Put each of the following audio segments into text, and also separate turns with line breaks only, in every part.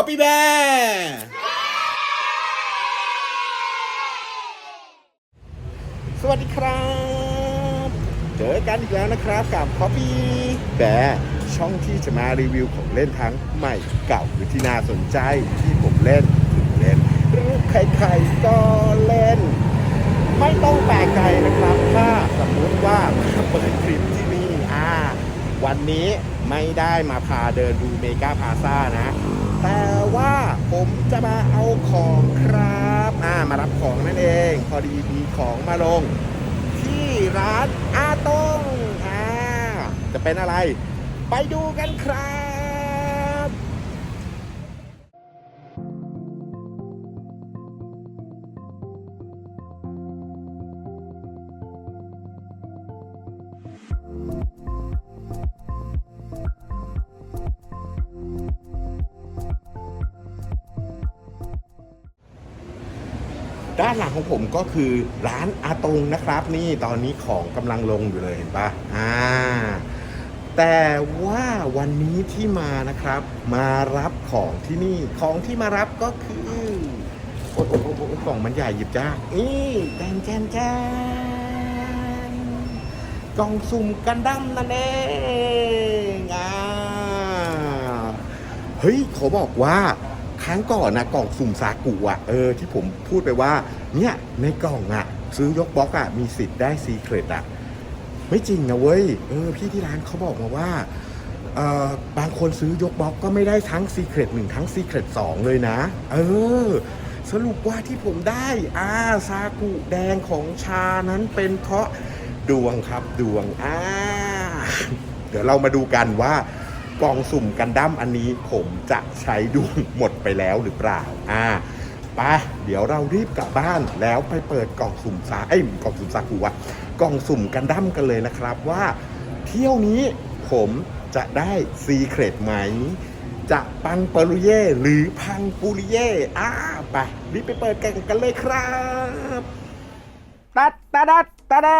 Copy Bear สวัสดีครับ เจอกันอีกแล้วนะครับกับ Copy Bear ช่องที่จะมารีวิวของเล่นทั้งใหม่เก่าหรือที่น่าสนใจที่ผมเล่นถึงเล่นหรือใครๆก็เล่น ไม่ต้องแปลกใจนะครับ ถ้าสมมติว่ามาเปิดคลิปที่นี่อ่าวันนี้ไม่ได้มาพาเดินดูเมกาพาซ่านะ แต่ว่าผมจะมาเอาของครับอ่ามารับของนั่นเอง พอดีมีของมาลง ที่ร้านอาตงอ่าจะเป็นอะไร ไปดูกันครับ ก็คือร้านอาตงนะครับ นี่ตอนนี้ของกำลังลงอยู่เลยเห็นปะอ่าแต่ว่าวันนี้ที่มานะครับ มารับของที่นี่ของที่มารับก็คือโอ้โหกล่องมันใหญ่หยิบจ้านี่แจนแจนแจนกล่องสุ่มกันดั้มนั่นเองอ่าเฮ้ยขอบอกว่าครั้งก่อนนะกล่องสุ่มซากุอะเออที่ผมพูดไปว่า เนี่ยในกล่องอะซื้อยกบล็อกอะมีสิทธิ์ได้ซีเครตอะไม่จริงนะเว้ยเออพี่ที่ร้านเขาบอกมาว่าเออบางคนซื้อยกบล็อกก็ไม่ได้ทั้งซีเครตหนึ่งทั้งซีเครตสองเลยนะ เออ สรุปว่าที่ผมได้อาซากุแดงของชานั้นเป็นเพราะดวงครับดวงอ่าเดี๋ยวเรามาดูกันว่ากล่องสุ่มกันดั้มอันนี้ผมจะใช้ดวงหมดไปแล้วหรือเปล่าอ่า ไปเดี๋ยวเรารีบกลับบ้านแล้วไปเปิดกล่องสุ่มซาไอ้กล่องสุ่มซากูวะกล่องสุ่มกันดั้มกันเลยนะครับว่า เที่ยวนี้ผมจะได้ซีเครตไหม จะปังปรุเย่หรือพังปูริเย่อ้าไปรีบไปเปิดกันกันเลยครับ ตัดตัดัด ตะแด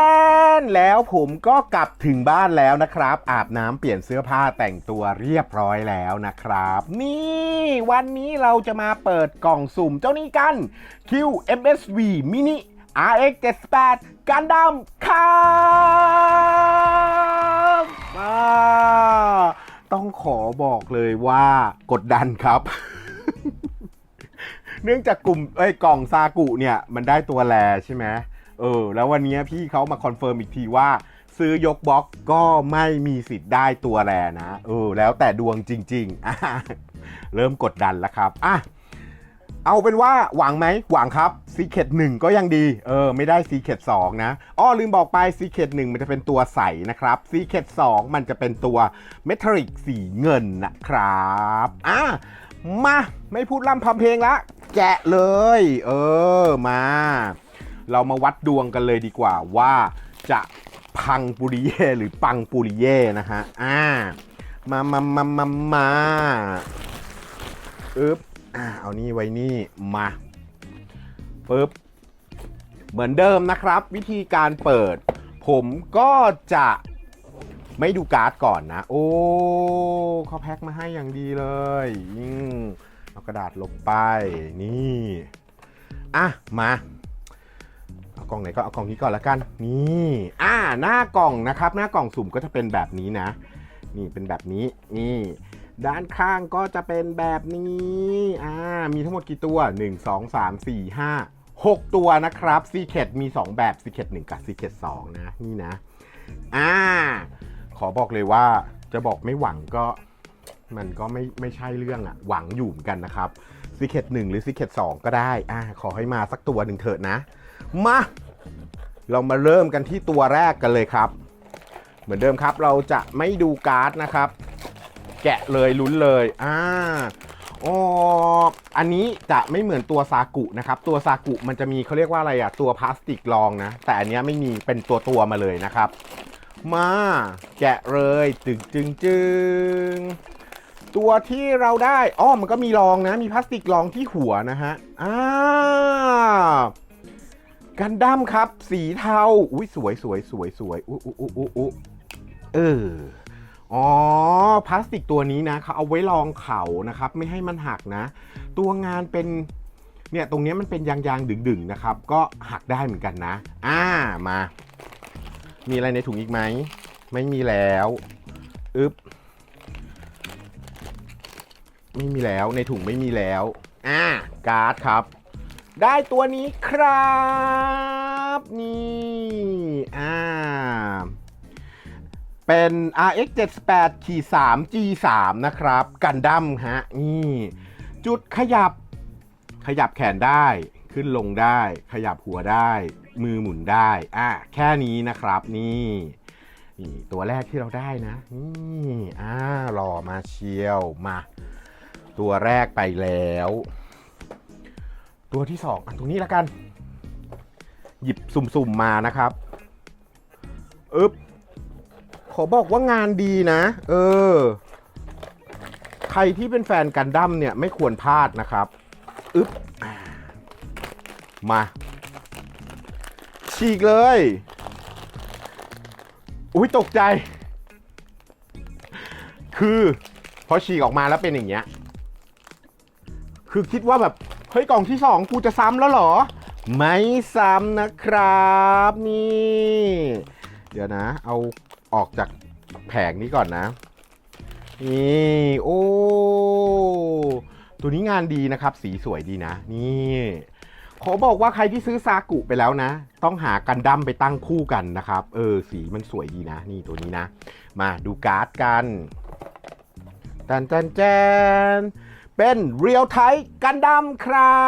นแล้วผมก็กลับถึงบ้านแล้วนะครับ อาบน้ำเปลี่ยนเสื้อผ้าแต่งตัวเรียบร้อยแล้วนะครับ นี่วันนี้เราจะมาเปิดกล่องสุ่มเจ้านี้กัน QMSV Mini RX 78กันดั้มครับอ่าต้องขอบอกเลยว่ากดดันครับเนื่องจากกลุ่มเอ้กล่องซากุเนี่ย มันได้ตัวแลใช่ไหม เออ แล้ววันนี้พี่เขามาคอนเฟิร์มอีกทีว่า ซื้อยกบล็อกก็ไม่มีสิทธิ์ได้ตัวแลนะ เออ แล้วแต่ดวงจริงๆ เริ่มกดดันแล้วครับ อะ เอาเป็นว่าหวังไหม หวังครับซีเคดหนึ่งก็ยังดี เออ ไม่ได้ซีเคดสองนะ อ้อลืมบอกไปซีเคดหนึ่งมันจะเป็นตัวใสนะครับซีเคดสองมันจะเป็นตัวเมทัลิกสีเงินนะครับ อะ มา ไม่พูดล่ำพำเพลงละ แกะเลย เออ มา เรามาวัดดวงกันเลยดีกว่าว่าจะพังปุริเย่หรือปังปุริเย่นะฮะ อ่า มามามามามาอึ๊บ อ่า เอานี่ไว้นี่ มาปึ๊บ เหมือนเดิมนะครับ วิธีการเปิด ผมก็จะไม่ดูการ์ดก่อนนะ โอ้เขาแพ็คมาให้อย่างดีเลยอืมเอากระดาษลบไป นี่ อะ มาเอา กล่องไหนก็เอากล่องนี้ก่อนละกันนี่อ่าหน้ากล่องนะครับ หน้ากล่องสุ่มก็จะเป็นแบบนี้นะ นี่เป็นแบบนี้นี่ด้านข้างก็จะเป็นแบบนี้อ่ามีทั้งหมดกี่ตัว 1 2 3 4 5 6 ตัวนะครับซีเคดมี 2 แบบซีเคด1กับซีเคด2นะนี่นะอ่าขอบอกเลยว่าจะบอกไม่หวังก็มันก็ไม่ไม่ใช่เรื่องอะหวังอยู่เหมือนกันนะครับซีเคดหนึ่งหรือซีเคดสองก็ได้อ่าขอให้มาสักตัวหนึ่งเถอะนะ มา เรามาเริ่มกันที่ตัวแรกกันเลยครับ เหมือนเดิมครับเราจะไม่ดูการ์ดนะครับ แกะเลยลุ้นเลยอ่าอ๋ออันนี้จะไม่เหมือนตัวซากุนะครับ ตัวซากุมันจะมีเขาเรียกว่าอะไรอะตัวพลาสติกรองนะ แต่อันนี้ไม่มีเป็นตัวตัวมาเลยนะครับ มาแกะเลยจึงจึงจึงตัวที่เราได้ อ้อ มันก็มีรองนะ มีพลาสติกรองที่หัวนะฮะอ่า กันดั้มครับ สีเทาอุ้ยสวยสวยสวยสวยอุ๊อุ๊อุ๊อุ๊อุ๊เอออ๋อพลาสติกตัวนี้นะเขาเอาไว้รองเข่านะครับ ไม่ให้มันหักนะ ตัวงานเป็นเนี่ยตรงนี้มันเป็นยางยางๆดึงๆนะครับ ก็หักได้เหมือนกันนะ อ่ามา มีอะไรในถุงอีกไหม ไม่มีแล้วอึ๊บไม่มีแล้วในถุงไม่มีแล้ว อ่าการ์ดครับ ได้ตัวนี้ครับนี่อ่าเป็น RX 78ขี3 G3 นะครับ กันดั้มฮะนี่จุดขยับขยับแขนได้ขึ้นลงได้ ขยับหัวได้ มือหมุนได้อะแค่นี้นะครับนี่นี่ตัวแรกที่เราได้นะนี่อ่าหล่อมาเชียวมา ตัวแรกไปแล้ว ตัวที่สองอะตรงนี้แล้วกัน หยิบสุ่มๆมานะครับอึ๊บขอบอกว่างานดีนะ เออ ใครที่เป็นแฟนกันดั้มเนี่ยไม่ควรพลาดนะครับอึ๊บมา ฉีกเลย อุ้ยตกใจ คือ พอฉีกออกมาแล้วเป็นอย่างเงี้ย คือคิดว่าแบบ เฮ้ยกล่องที่สองกูจะซ้ำแล้วเหรอ ไม่ซ้ำนะครับนี่ เดี๋ยวนะ เอาออกจากแผงนี้ก่อนนะ นี่โอ้ตัวนี้งานดีนะครับ สีสวยดีนะ นี่ขอบอกว่าใครที่ซื้อซากุไปแล้วนะ ต้องหากันดั้มไปตั้งคู่กันนะครับ เออ สีมันสวยดีนะ นี่ตัวนี้นะ มาดูการ์ดกันตันตันแจน เป็นเรียลไทกันดั้มครั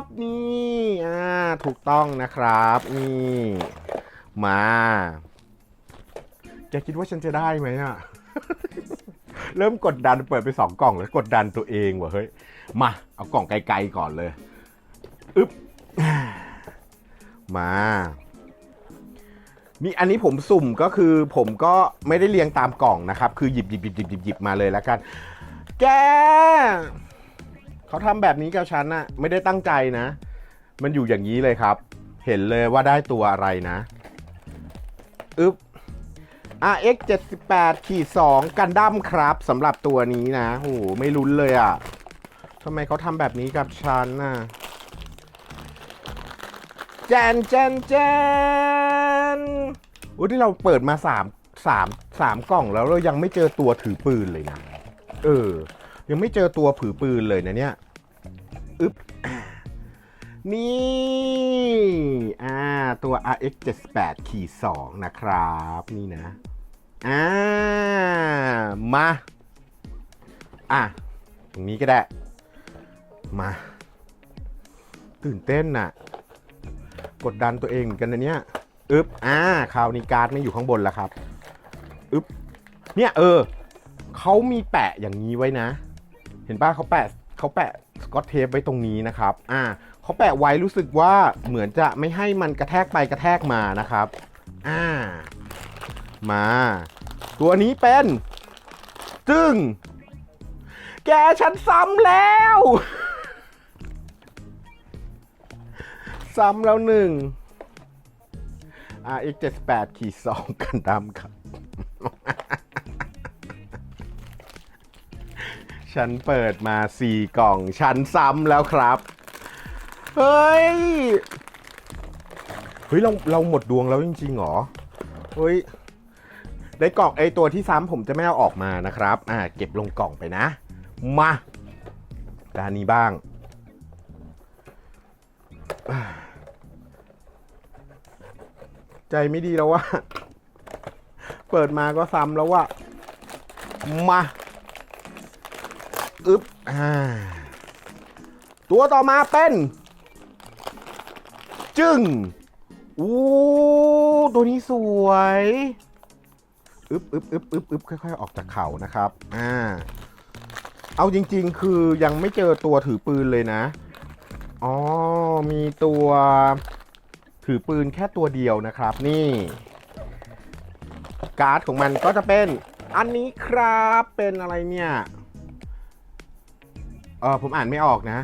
บ นี่อ่าถูกต้องนะครับ นี่มาแกคิดว่าฉันจะได้ไหมอะ เริ่มกดดันเปิดไปสองกล่องแล้วกดดันตัวเองว่ะเฮ้ย มา เอากล่องไกลๆก่อนเลยอึ๊บมานี่อันนี้ผมสุ่มก็คือผมก็ไม่ได้เรียงตามกล่องนะครับ คือหยิบหยิบหยิบหยิบหยิบหยิบมาเลยแล้วกัน แก เขาทำแบบนี้กับฉันน่ะไม่ได้ตั้งใจนะ มันอยู่อย่างนี้เลยครับ เห็นเลยว่าได้ตัวอะไรนะอึ๊บ RX 78ขีด2กันดั้มครับสำหรับตัวนี้นะโหไม่ลุ้นเลยอะ่ะทำไมเขาทำแบบนี้กับฉันน่ะแจนแจนแจนโอ้ที่เราเปิดมา3 3 3 กล่องแล้วเรายังไม่เจอตัวถือปืนเลยนะ เออ ยังไม่เจอตัวถือปืนเลยนะเนี่ยอึ๊บนี่ อ่า ตัว RX 78ขีด2นะครับ นี่นะ อ่า มา อะ ตรงนี้ก็ได้ มา ตื่นเต้นน่ะ กดดันตัวเองเหมือนกันนะเนี่ยอึ๊บ อ่า คราวนี้การ์ดไม่อยู่ข้างบนแล้วครับ อึ๊บ เนี่ย เออ เขามีแปะอย่างนี้ไว้นะ เห็นป่ะเขาแปะเขาแปะสกอตเทปไว้ตรงนี้นะครับ อ่าเขาแปะไว้รู้สึกว่าเหมือนจะไม่ให้มันกระแทกไปกระแทกมานะครับ อ่า มา ตัวนี้เป็น จึง แกฉันซ้ำแล้ว ซ้ำแล้วหนึ่ง RX 78ขีด2กันดำครับ ฉันเปิดมา4กล่อง ฉันซ้ำแล้วครับ เฮ้ย เฮ้ย เราเราหมดดวงแล้วจริงๆเหรอ เฮ้ยในกล่องไอตัวที่ซ้ำผมจะไม่เอาออกมานะครับ อ่า เก็บลงกล่องไปนะ มาด้านนี้บ้าง ใจไม่ดีแล้วว่า เปิดมาก็ซ้ำแล้วว่ามาอึ๊บอ่า ตัวต่อมาเป็น จึงอู้ตัวนี้สวยอึบอึบอึบอึบอึบค่อยๆ ออกจากเข่านะครับ อ่า เอาจริง ๆ คือยังไม่เจอตัวถือปืนเลยนะ อ๋อ มีตัวถือปืนแค่ตัวเดียวนะครับ นี่ การ์ดของมันก็จะเป็นอันนี้ครับ เป็นอะไรเนี่ย เออผมอ่านไม่ออกนะ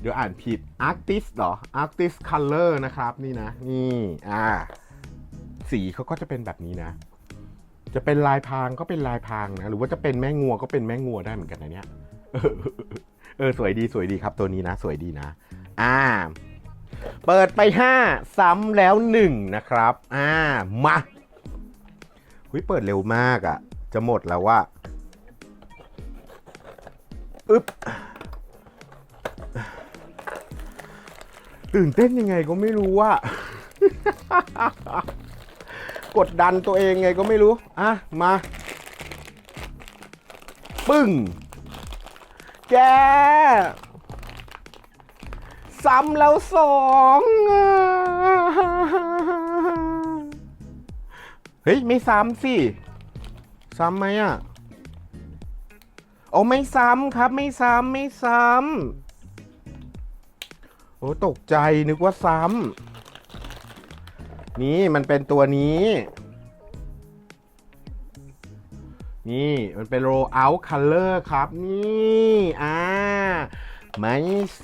เดี๋ยวอ่านผิด Arctis เหรอ Arctis Color นะครับนี่นะ นี่อ่าสีเขาก็จะเป็นแบบนี้นะ จะเป็นลายพรางก็เป็นลายพรางนะ หรือว่าจะเป็นแม่งัวก็เป็นแม่งัวได้เหมือนกันนะเนี่ยเออสวยดีสวยดีครับตัวนี้นะ สวยดีนะ อ่า เปิดไป 5 ซ้ำแล้ว 1 นะครับ อ่า มาหุยเปิดเร็วมากอะ่ะ จะหมดแล้วว่า อึ๊บตื่นเต้นยังไงก็ไม่รู้ว่า กดดันตัวเองไงก็ไม่รู้ อะ มา ปึ้ง แก ซ้ำแล้วสองเฮ้ย ไม่ซ้ำสิ ซ้ำไหมอะ โอ้ไม่ซ้ำครับ ไม่ซ้ำไม่ซ้ำโอ้ตกใจนึกว่าซ้ำนี่มันเป็นตัวนี้ นี่มันเป็น roll out color ครับ นี่อ่าไม่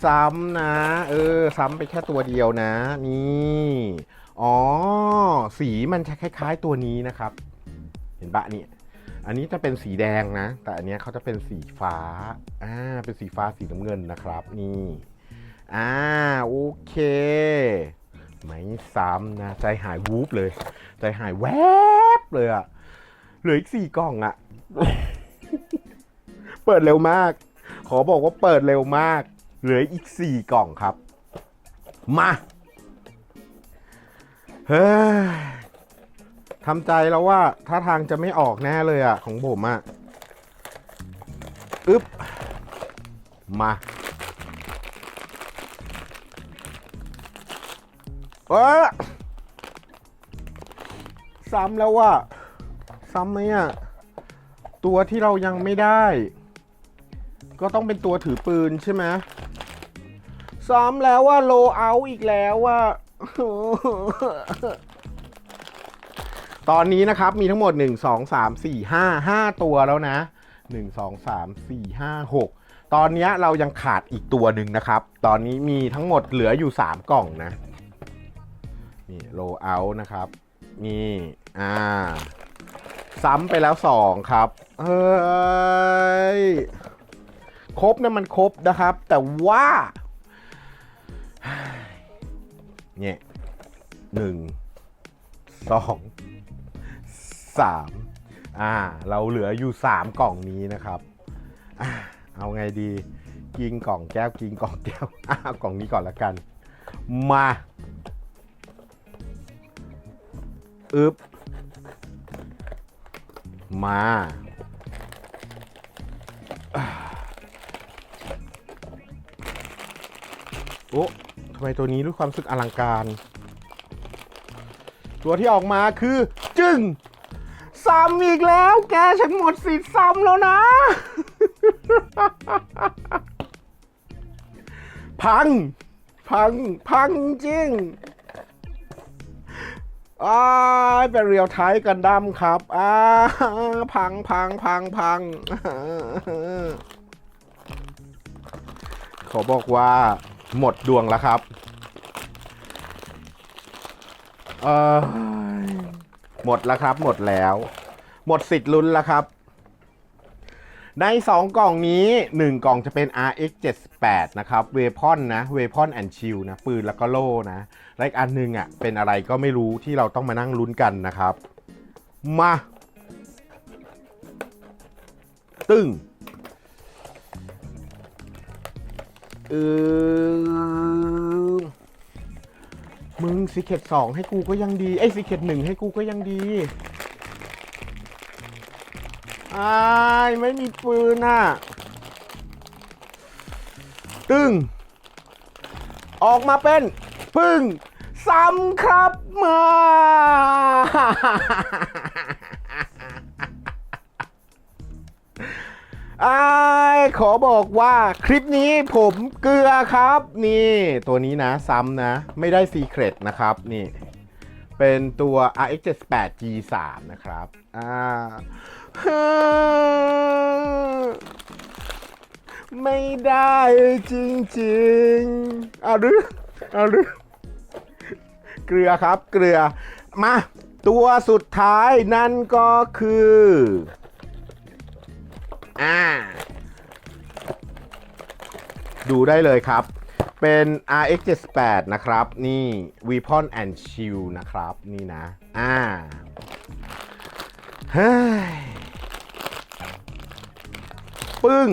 ซ้ำนะ เออ ซ้ำไปแค่ตัวเดียวนะ นี่ อ๋อ สีมันจะคล้าย ๆ ตัวนี้นะครับ เห็นปะนี่ อันนี้จะเป็นสีแดงนะ แต่อันนี้เขาจะเป็นสีฟ้า อ่า เป็นสีฟ้าสีน้ำเงินนะครับ นี่ อ่า โอเคไม่ซ้ำนะ ใจหายวูบเลย ใจหายแวบเลยอะเหลืออีกสี่กล่องอะเปิดเร็วมาก ขอบอกว่าเปิดเร็วมาก เหลืออีกสี่กล่องครับ มา เฮ้ย ทำใจแล้วว่าถ้าทางจะไม่ออกแน่เลยอะของผมอะอึ๊บ มาเออซ้ำแล้วว่า ซ้ำไหมอะตัวที่เรายังไม่ได้ ก็ต้องเป็นตัวถือปืนใช่ไหมซ้ำแล้วว่าโลเอาอีกแล้วว่า ตอนนี้นะครับมีทั้งหมด 1 2 3 4 5 5 ตัวแล้วนะ 1 2 3 4 5 6 ตอนนี้เรายังขาดอีกตัวหนึ่งนะครับ ตอนนี้มีทั้งหมดเหลืออยู่ 3 กล่องนะ นี่โลเอานะครับ นี่อ่า ซ้ำไปแล้ว 2 ครับ เฮ้ย ครบนะมันครบนะครับ แต่ว่าเนี่ยหนึ่งสอง สามอ่าเราเหลืออยู่สามกล่องนี้นะครับอ่าเอาไงดีกินกล่องแก้วกินกล่องแก้วอ่ากล่องนี้ก่อนละกัน มาอึบมาโอ้ทำไมตัวนี้รู้ความสึกอลังการ ตัวที่ออกมาคือ จึง ซ้ำอีกแล้ว แกฉันหมดสิทธิ์ซ้ำแล้วนะ พัง พัง พังจริงอ้าเป็นเรียวไทยกันดั้มครับอ้าพังพังพังพัง ขอบอกว่าหมดดวงแล้วครับ เออ หมดแล้วครับ หมดแล้ว หมดสิทธิ์ลุ้นแล้วครับ ใน 2 กล่องนี้ 1 กล่องจะเป็น RX 78นะครับ เวพอนนะ เวพอนแอนชิลนะ ปืนแล้วก็โล่นะ และอีกอันหนึงอะ เป็นอะไรก็ไม่รู้ที่เราต้องมานั่งลุ้นกันนะครับ มา ตึ้งเออ ซีเคตสองให้กูก็ยังดีไอ้ซีเคตหนึ่งให้กูก็ยังดีอายไม่มีปืนอะ ตึง ออกมาเป็นปึ้งซ้ำครับมาอา ยขอบอกว่าคลิปนี้ผมเกลือครับ นี่ตัวนี้นะซ้ำนะ ไม่ได้ซีเครตนะครับนี่เป็นตัว RX 78 G3 นะครับอ่าไม่ได้จริงๆเอาหรือเอาหรือเกลือครับเกลือ มา ตัวสุดท้ายนั่นก็คือ อ่า ดูได้เลยครับ เป็น RX 78นะครับ นี่ Weapon and Shield นะครับ นี่นะ อ่า เฮ้ย ปึ้ง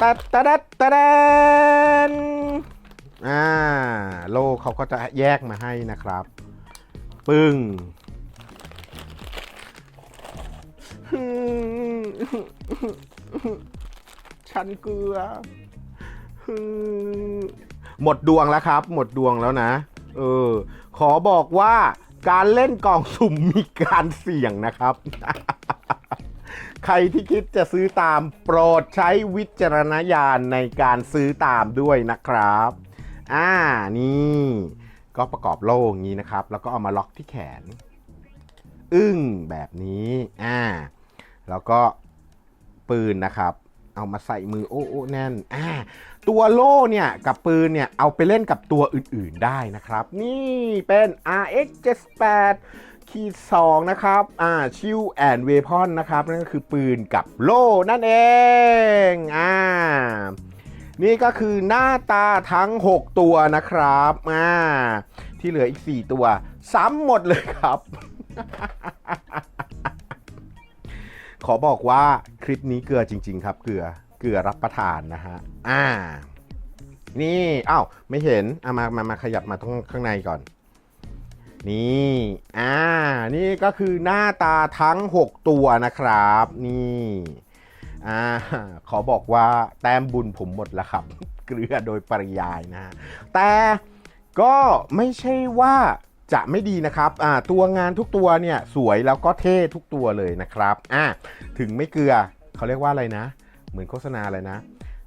ตัดตัดตะแดนอ่า โลเขาก็จะแยกมาให้นะครับ ปึ้ง ฉันเกลือหมดดวงแล้วครับ หมดดวงแล้วนะ เออ ขอบอกว่าการเล่นกล่องสุ่มมีการเสี่ยงนะครับ ใครที่คิดจะซื้อตามโปรดใช้วิจารณญาณในการซื้อตามด้วยนะครับ อ่า นี่ ก็ประกอบโล่งนี้นะครับ แล้วก็เอามาล็อกที่แขน อึ้งแบบนี้ อ่า แล้วก็ปืนนะครับ เอามาใส่มือโอ้โอ้แน่นอ่าตัวโล่เนี่ยกับปืนเนี่ยเอาไปเล่นกับตัวอื่นๆได้นะครับ นี่เป็น RX 78ขีด2นะครับอ่าชิวแอนเวพอนนะครับนั่นก็คือปืนกับโล่นั่นเองอ่านี่ก็คือหน้าตาทั้ง 6 ตัวนะครับอ่าที่เหลืออีก 4 ตัว ซ้ำหมดเลยครับ ขอบอกว่าคลิปนี้เกลือจริง ๆ ครับ เกลือเกลือรับประทานนะฮะอ่า นี่อ้าวไม่เห็นเอามามามาขยับมาตรงข้างในก่อน นี่อ่านี่ก็คือหน้าตาทั้ง 6 ตัวนะครับ นี่อ่าขอบอกว่าแต้มบุญผมหมดแล้วครับ เกลือโดยปริยายนะฮะแต่ก็ไม่ใช่ว่า จะไม่ดีนะครับตัวงานทุกตัวเนี่ยสวยแล้วก็เท่ทุกตัวเลยนะครับอ่าถึงไม่เกลือเขาเรียกว่าอะไรนะ เหมือนโฆษณาอะไรนะ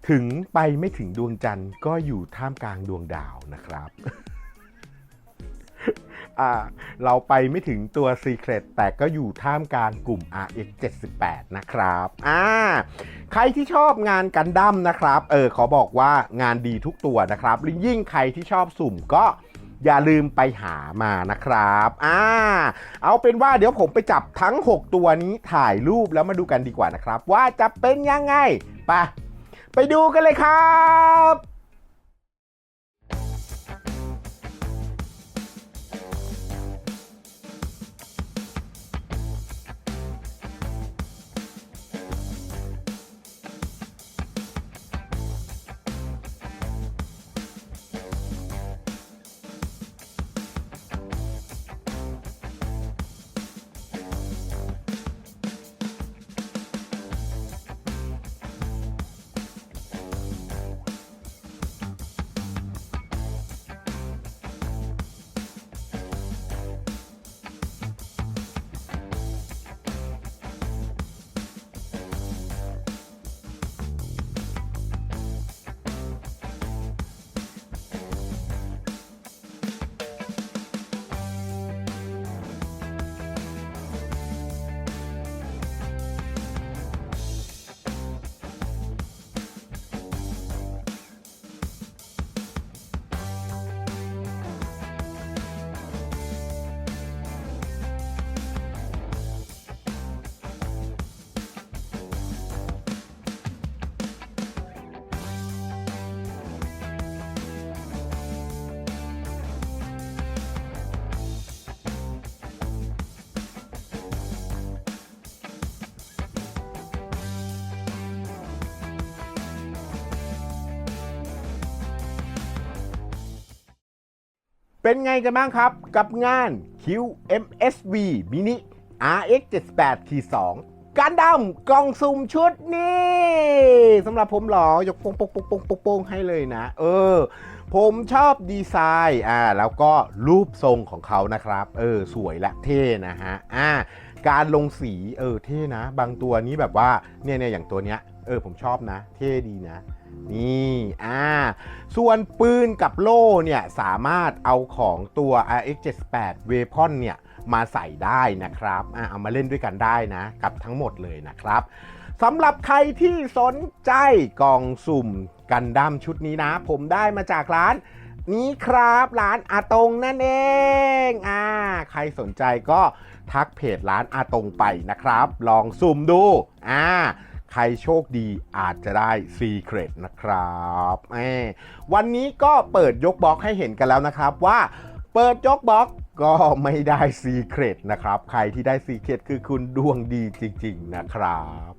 ถึงไปไม่ถึงดวงจันทร์ก็อยู่ท่ามกลางดวงดาวนะครับเราไปไม่ถึงตัว Secret แต่ก็อยู่ท่ามกลางกลุ่ม RX 78นะครับอ่าใครที่ชอบงานกันดั้มนะครับ เออขอบอกว่างานดีทุกตัวนะครับ ยิ่งใครที่ชอบสุ่มก็ อย่าลืมไปหามานะครับอ่าเอาเป็นว่าเดี๋ยวผมไปจับทั้ง 6 ตัวนี้ถ่ายรูปแล้วมาดูกันดีกว่านะครับ ว่าจะเป็นยังไงไปไปดูกันเลยครับ เป็นไงกันบ้างครับกับงาน QMSV Mini RX 78 2การดำกล่องสุ่มชุดนี้สำหรับผมหรอยกโป้งโป้งโป้งโป้งโป้งโป้งให้เลยนะ เออ ผมชอบดีไซน์อ่าแล้วก็รูปทรงของเขานะครับ เออ สวยและเท่นะฮะอ่าการลงสีเออเท่นะ บางตัวนี้แบบว่าเนี่ยเนี่ยอย่างตัวเนี้ย เออผมชอบนะ เท่ดีนะ นี่อ่าส่วนปืนกับโล่เนี่ย สามารถเอาของตัว RX 78 Weapon เนี่ยมาใส่ได้นะครับอ่าเอามาเล่นด้วยกันได้นะ กับทั้งหมดเลยนะครับสำหรับใครที่สนใจกล่องสุ่มกันดั้มชุดนี้นะ ผมได้มาจากร้านนี้ครับร้านอาตงนั่นเองอ่าใครสนใจก็ทักเพจร้านอาตงไปนะครับ ลองซุ่มดูอ่า ใครโชคดีอาจจะได้ซีเครตนะครับวันนี้ก็เปิดยกบล็อกให้เห็นกันแล้วนะครับว่าเปิดยกบล็อกก็ไม่ได้ซีเครตนะครับ ใครที่ได้ซีเครตคือคุณดวงดีจริง ๆ นะครับ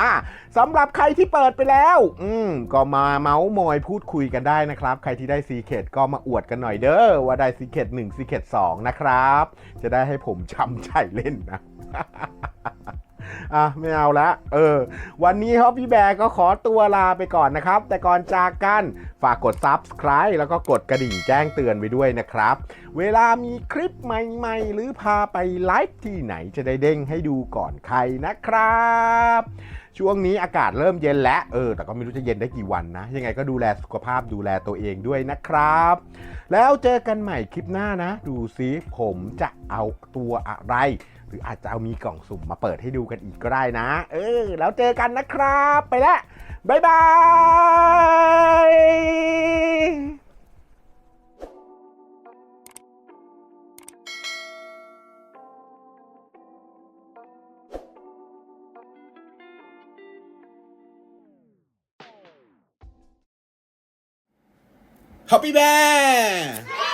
อะสำหรับใครที่เปิดไปแล้ว อืม ก็มาเมาส์มอยพูดคุยกันได้นะครับ ใครที่ได้ซีเคดก็มาอวดกันหน่อยเด้อว่าได้ซีเคด1ซีเคด2นะครับ จะได้ให้ผมช้ำใจเล่นนะ อะไม่เอาละเออ วันนี้ฮอปปี้แบร์ก็ขอตัวลาไปก่อนนะครับ แต่ก่อนจากกันฝากกด Subscribe แล้วก็กดกระดิ่งแจ้งเตือนไว้ด้วยนะครับ เวลามีคลิปใหม่ๆ หรือพาไปไลฟ์ที่ไหนจะได้เด้งให้ดูก่อนใครนะครับ ช่วงนี้อากาศเริ่มเย็นแล้วเออ แต่ก็ไม่รู้จะเย็นได้กี่วันนะ ยังไงก็ดูแลสุขภาพดูแลตัวเองด้วยนะครับ แล้วเจอกันใหม่คลิปหน้านะ ดูซิผมจะเอาตัวอะไร หรืออาจจะเอามีกล่องสุ่มมาเปิดให้ดูกันอีกก็ได้นะ เออ แล้วเจอกันนะครับ ไปแล้วบ๊ายบาย
Happy Bear!